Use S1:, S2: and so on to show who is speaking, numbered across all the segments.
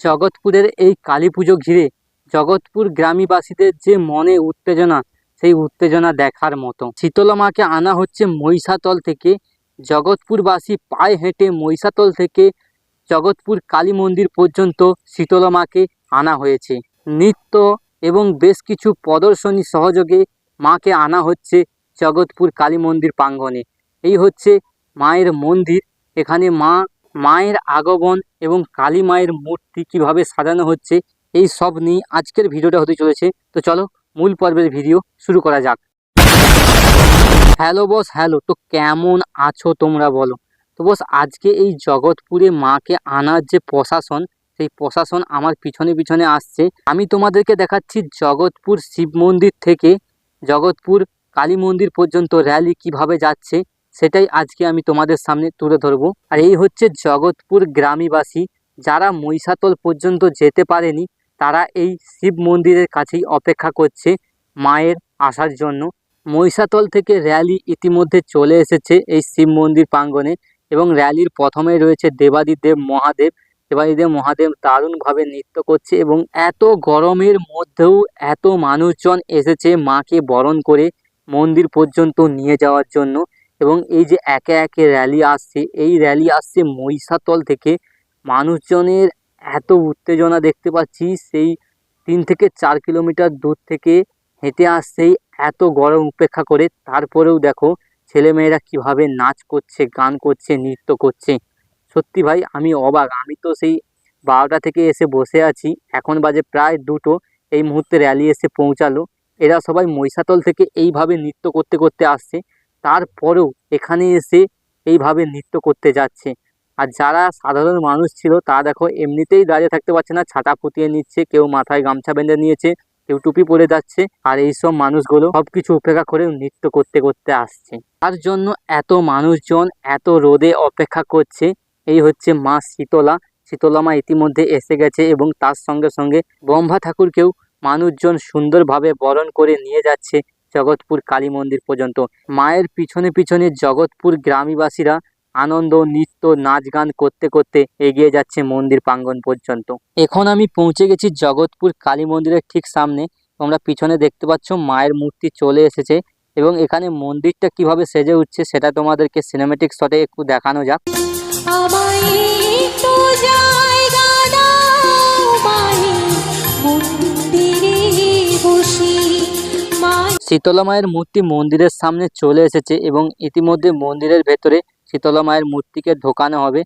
S1: জগৎপুরের এই কালী পুজো ঘিরে জগৎপুর গ্রামীবাসীদের যে মনে উত্তেজনা, সেই উত্তেজনা দেখার মতো। শীতলা মাকে আনা হচ্ছে মহিষাতল থেকে। জগৎপুরবাসী পায়ে হেঁটে মহিষাতল থেকে জগৎপুর কালী মন্দির পর্যন্ত শীতলা মাকে আনা হয়েছে। নৃত্য এবং বেশ কিছু প্রদর্শনী সহযোগে মাকে আনা হচ্ছে জগৎপুর কালী মন্দির প্রাঙ্গণে। এই হচ্ছে মায়ের মন্দির। এখানে মা মায়ের আগমন এবং কালী মায়ের মূর্তি কীভাবে সাজানো হচ্ছে, এই সব নিয়ে আজকের ভিডিওটা হতে চলেছে। তো চলো মূল পর্বের ভিডিও শুরু করা যাক। হ্যালো বস, হ্যালো, তো কেমন আছো তোমরা বলো? তো বস, আজকে এই জগৎপুরে মাকে আনার যে প্রশাসন, সেই প্রশাসন আমার পিছনে পিছনে আসছে। আমি তোমাদেরকে দেখাচ্ছি জগৎপুর শিব মন্দির থেকে, জগৎপুর কালী মন্দির পর্যন্ত র্যালি কীভাবে যাচ্ছে। সেটাই আজকে আমি তোমাদের সামনে তুলে ধরবো। আর এই হচ্ছে জগৎপুর গ্রামীবাসী। যারা মহিষাতল পর্যন্ত যেতে পারেনি, তারা এই শিব মন্দিরের কাছেই অপেক্ষা করছে মায়ের আসার জন্য। মহিষাতল থেকে র্যালি ইতিমধ্যে চলে এসেছে এই শিব মন্দির প্রাঙ্গণে এবং র্যালির প্রথমে রয়েছে দেবাদিদেব মহাদেব। দেবাদিদেব মহাদেব দারুণভাবে নৃত্য করছে এবং এত গরমের মধ্যেও এত মানুষজন এসেছে মাকে বরণ করে মন্দির পর্যন্ত নিয়ে যাওয়ার জন্য। এবং এই যে একে একে র্যালি আসছে, এই র্যালি আসছে মহিষাতল থেকে। মানুষজনের এত উত্তেজনা দেখতে পাচ্ছি, সেই তিন থেকে চার কিলোমিটার দূর থেকে হেঁটে আসছেই এত গরম উপেক্ষা করে। তারপরেও দেখো, ছেলেমেয়েরা কীভাবে নাচ করছে, গান করছে, নৃত্য করছে। সত্যি ভাই, আমি অবাক। আমি তো সেই বারোটা থেকে এসে বসে আছি। এখন বাজে প্রায় দুটো। এই মুহূর্তে র্যালি এসে পৌঁছালো। এরা সবাই মহিষাতল থেকে এইভাবে নৃত্য করতে করতে আসছে। তারপরেও এখানে এসে এইভাবে নৃত্য করতে যাচ্ছে। আর যারা সাধারণ মানুষ ছিল, তারা দেখো এমনিতেই দাঁড়িয়ে থাকতে পারছে না, ছাতা ফুটিয়ে নিচ্ছে, কেউ মাথায় গামছা বেঁধে নিয়েছে, কেউ টুপি পরে যাচ্ছে, আর এইসব মানুষগুলো সবকিছু উপেক্ষা করে নৃত্য করতে করতে আসছে। তার জন্য এত মানুষজন এত রোদে অপেক্ষা করছে, এই হচ্ছে মা শীতলা। শীতলা মা ইতিমধ্যে এসে গেছে এবং তার সঙ্গে সঙ্গে ব্রহ্মা ঠাকুরকেও মানুষজন সুন্দরভাবে বরণ করে নিয়ে যাচ্ছে। জগৎপুর কালী মন্দির পর্যন্ত। মায়ের পিছনে পিছনে জগৎপুর গ্রামীবাসীরা আনন্দ, নৃত্য, নাচ গান করতে করতে এগিয়ে যাচ্ছে মন্দির প্রাঙ্গণ পর্যন্ত। এখন আমি পৌঁছে গেছি জগৎপুর কালী মন্দিরের ঠিক সামনে। তোমরা পিছনে দেখতে পাচ্ছ মায়ের মূর্তি চলে এসেছে এবং এখানে মন্দিরটা কীভাবে সেজে উঠছে সেটা তোমাদেরকে সিনেমেটিক শটে একটু দেখানো যাক। শীতলা মায়ের মূর্তি মন্দিরের সামনে চলে এসেছে এবং ইতিমধ্যে মন্দিরের ভেতরে শীতলা মায়ের মূর্তিকে ঢোকানো হবে।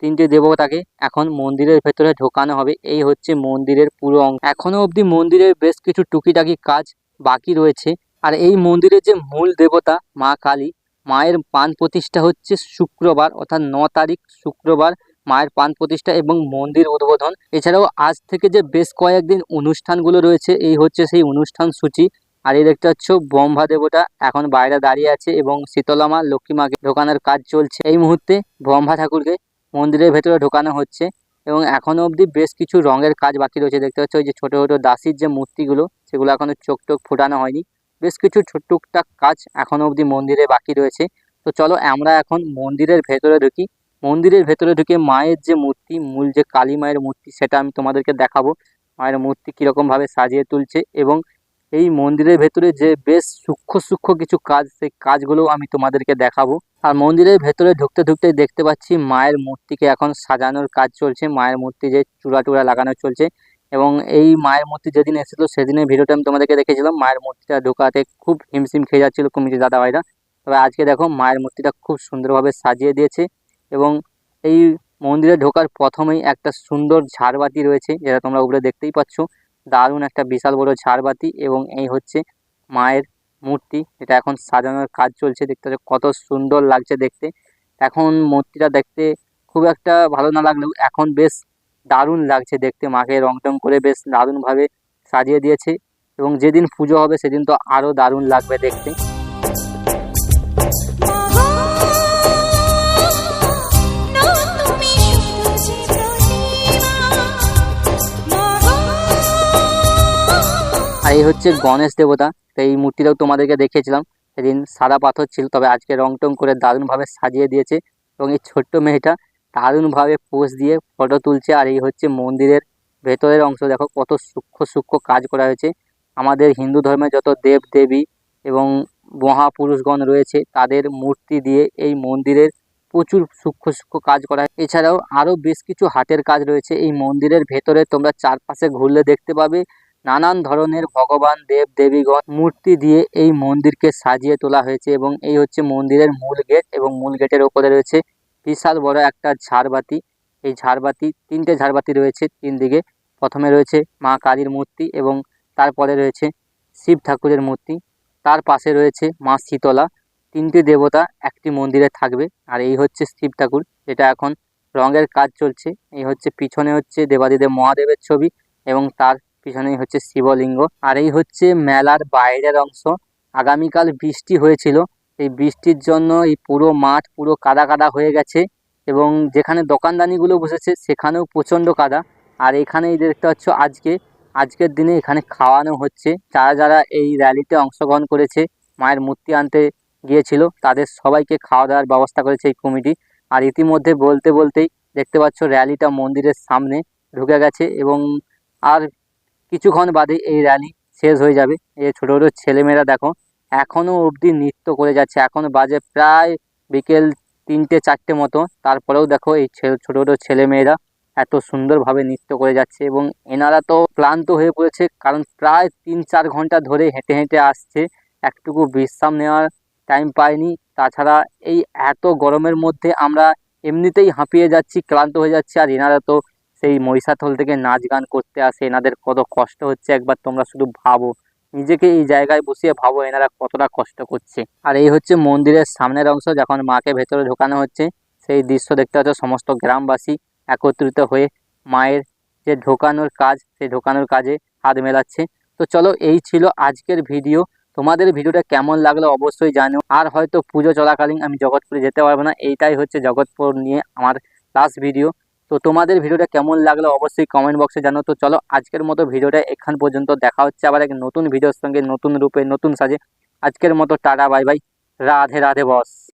S1: তিনটে দেবতাকে এখন মন্দিরের ভেতরে ঢোকানো হবে। এই হচ্ছে মন্দিরের পুরো অংশ। এখনও অবধি মন্দিরের বেশ কিছু টুকিটাকি কাজ বাকি রয়েছে। আর এই মন্দিরের যে মূল দেবতা, মা কালী, মায়ের পান প্রতিষ্ঠা হচ্ছে শুক্রবার, অর্থাৎ ন তারিখ শুক্রবার মায়ের পান প্রতিষ্ঠা এবং মন্দির উদ্বোধন। এছাড়াও আজ থেকে যে বেশ কয়েকদিন অনুষ্ঠানগুলো রয়েছে, এই হচ্ছে সেই অনুষ্ঠান সূচি। আর এই দেখতে পাচ্ছ, ব্রহ্মা দেবতা এখন বাইরে দাঁড়িয়ে আছে এবং শীতলা মা, লক্ষ্মী মাকে ঢোকানোর কাজ চলছে। এই মুহূর্তে ব্রহ্মা ঠাকুরকে মন্দিরের ভেতরে ঢোকানো হচ্ছে এবং এখনও অবধি বেশ কিছু রঙের কাজ বাকি রয়েছে। দেখতে পাচ্ছ ওই যে ছোট ছোট দাসির যে মূর্তিগুলো, সেগুলো এখনও চোখ টোক ফোটানো হয়নি। বেশ কিছু ছোট কাজ এখনও অবধি মন্দিরে বাকি রয়েছে। তো চলো আমরা এখন মন্দিরের ভেতরে ঢুকি। মন্দিরের ভেতরে ঢুকে মায়ের যে মূর্তি, মূল যে কালী মায়ের মূর্তি, সেটা আমি তোমাদেরকে দেখাবো। মায়ের মূর্তি কীরকমভাবে সাজিয়ে তুলছে এবং এই মন্দিরের ভেতরে যে বেশ সূক্ষ্ম সূক্ষ্ম কিছু কাজ, সেই কাজগুলো আমি তোমাদেরকে দেখাবো। আর মন্দিরের ভেতরে ঢুকতে ঢুকতে দেখতে পাচ্ছি মায়ের মূর্তিকে এখন সাজানোর কাজ চলছে। মায়ের মূর্তি যে চূড়া টুড়া লাগানো চলছে এবং এই মায়ের মূর্তি যেদিন এসেছিল, সেদিনের ভিডিওটা আমি তোমাদেরকে দেখেছিলাম। মায়ের মূর্তিটা ঢোকাতে খুব হিমশিম খেয়ে যাচ্ছিল কমিটি দাদা ভাইরা তবে আজকে দেখো মায়ের মূর্তিটা খুব সুন্দরভাবে সাজিয়ে দিয়েছে এবং এই মন্দিরে ঢোকার প্রথমেই একটা সুন্দর ঝাড়বাতি রয়েছে, যেটা তোমরা উপরে দেখতেই পাচ্ছ। দারুণ একটা বিশাল বড় ঝাড়বাতি এবং এই হচ্ছে মায়ের মূর্তি। এটা এখন সাজানোর কাজ চলছে। দেখতে কত সুন্দর লাগছে দেখতে। এখন মূর্তিটা দেখতে খুব একটা ভালো না লাগলেও এখন বেশ দারুণ লাগছে দেখতে। মাকে রং টং করে বেশ দারুণভাবে সাজিয়ে দিয়েছে এবং যেদিন পুজো হবে সেদিন তো আরও দারুণ লাগবে দেখতে। এই হচ্ছে গণেশ দেবতা। তো এই মূর্তিটাও তোমাদেরকে দেখিয়েছিলাম। সেদিন সাদা পাথর ছিল, তবে আজকে রং টং করে দারুণভাবে সাজিয়ে দিয়েছে। এবং এই ছোট্ট মেয়েটা দারুণভাবে পোজ দিয়ে ফটো তুলছে। আর এই হচ্ছে মন্দিরের ভেতরের অংশ। দেখো কত সূক্ষ্ম সূক্ষ্ম কাজ করা হয়েছে। আমাদের হিন্দু ধর্মে যত দেব দেবী এবং মহাপুরুষগণ রয়েছে, তাদের মূর্তি দিয়ে এই মন্দিরের প্রচুর সূক্ষ্ম সূক্ষ্ম কাজ করা। এছাড়াও আরও বেশ কিছু হাতের কাজ রয়েছে। এই মন্দিরের ভেতরে তোমরা চারপাশে ঘুরলে দেখতে পাবে নানান ধরনের ভগবান দেব দেবীগণ মূর্তি দিয়ে এই মন্দিরকে সাজিয়ে তোলা হয়েছে এবং এই হচ্ছে মন্দিরের মূল গেট এবং মূল গেটের ওপরে রয়েছে বিশাল বড় একটা ঝাড়বাতি। এই ঝাড়বাতি, তিনটে ঝাড়বাতি রয়েছে তিন দিকে। প্রথমে রয়েছে মা কালীর মূর্তি এবং তারপরে রয়েছে শিব ঠাকুরের মূর্তি। তার পাশে রয়েছে মা শীতলা। তিনটি দেবতা একটি মন্দিরে থাকবে আর এই হচ্ছে শিব ঠাকুর। যেটা এখন রঙের কাজ চলছে। এই হচ্ছে পিছনে হচ্ছে দেবাদিদেব মহাদেবের ছবি এবং তার পিছনেই হচ্ছে শিবলিঙ্গ। আর এই হচ্ছে মেলার বাইরের অংশ। আগামীকাল বৃষ্টি হয়েছিল। এই বৃষ্টির জন্য এই পুরো মাঠ পুরো কাদা কাদা হয়ে গেছে এবং যেখানে দোকানদানিগুলো বসেছে সেখানেও প্রচণ্ড কাদা। আর এখানে এই দেখতে পাচ্ছ আজকে। আজকের দিনে এখানে খাওয়ানো হচ্ছে। যারা যারা এই র্যালিতে অংশগ্রহণ করেছে, মায়ের মূর্তি আনতে গিয়েছিল, তাদের সবাইকে খাওয়া দাওয়ার ব্যবস্থা করেছে এই কমিটি। আর ইতিমধ্যে বলতে বলতেই দেখতে পাচ্ছ র্যালিটা মন্দিরের সামনে ঢুকে গেছে এবং আর কিছুক্ষণ বাদে এই র্যালি শেষ হয়ে যাবে। এই ছোটো ছোটো ছেলেমেয়েরা দেখো এখনও অবধি নৃত্য করে যাচ্ছে। এখন বাজে প্রায় বিকেল তিনটে, চারটে মতো। তারপরেও দেখো এই ছোটো ছোটো ছেলেমেয়েরা এত সুন্দরভাবে নৃত্য করে যাচ্ছে এবং এনারা তো ক্লান্ত হয়ে পড়েছে, কারণ প্রায় তিন, চার ঘণ্টা ধরে হেঁটে হেঁটে আসছে। একটুকু বিশ্রাম নেওয়ার টাইম পাইনি। তাছাড়া এই এত গরমের মধ্যে আমরা এমনিতেই হাঁপিয়ে যাচ্ছি, ক্লান্ত হয়ে যাচ্ছি। আর এনারা তো সেই মহিষাথল থেকে নাচ গান করতে আসে। এনাদের কত কষ্ট হচ্ছে, একবার তোমরা শুধু ভাবো। নিজেকে এই জায়গায় বসিয়ে ভাবো, এনারা কতটা কষ্ট করছে। আর এই হচ্ছে মন্দিরের সামনের অংশ, যখন মাকে ভেতরে ঢোকানো হচ্ছে, সেই দৃশ্য দেখতে হচ্ছে সমস্ত গ্রামবাসী একত্রিত হয়ে মায়ের যে ঢোকানোর কাজ, সেই ঢোকানোর কাজে হাত মেলাচ্ছে। তো চলো, এই ছিল আজকের ভিডিও। তোমাদের ভিডিওটা কেমন লাগল অবশ্যই জানো আর হয়তো পুজো চলাকালীন আমি জগৎপুরে যেতে পারব না। এইটাই হচ্ছে জগৎপুর নিয়ে আমার লাস্ট ভিডিও তো তোমাদের ভিডিওটা কেমন লাগল অবশ্যই কমেন্ট বক্সে জানো তো চলো আজকের মতো ভিডিওটা এখান পর্যন্ত। দেখা হচ্ছে আবার এক নতুন ভিডিওর সঙ্গে, নতুন রূপে, নতুন সাজে। আজকের মতো tata, bye bye. Radhe Radhe boss.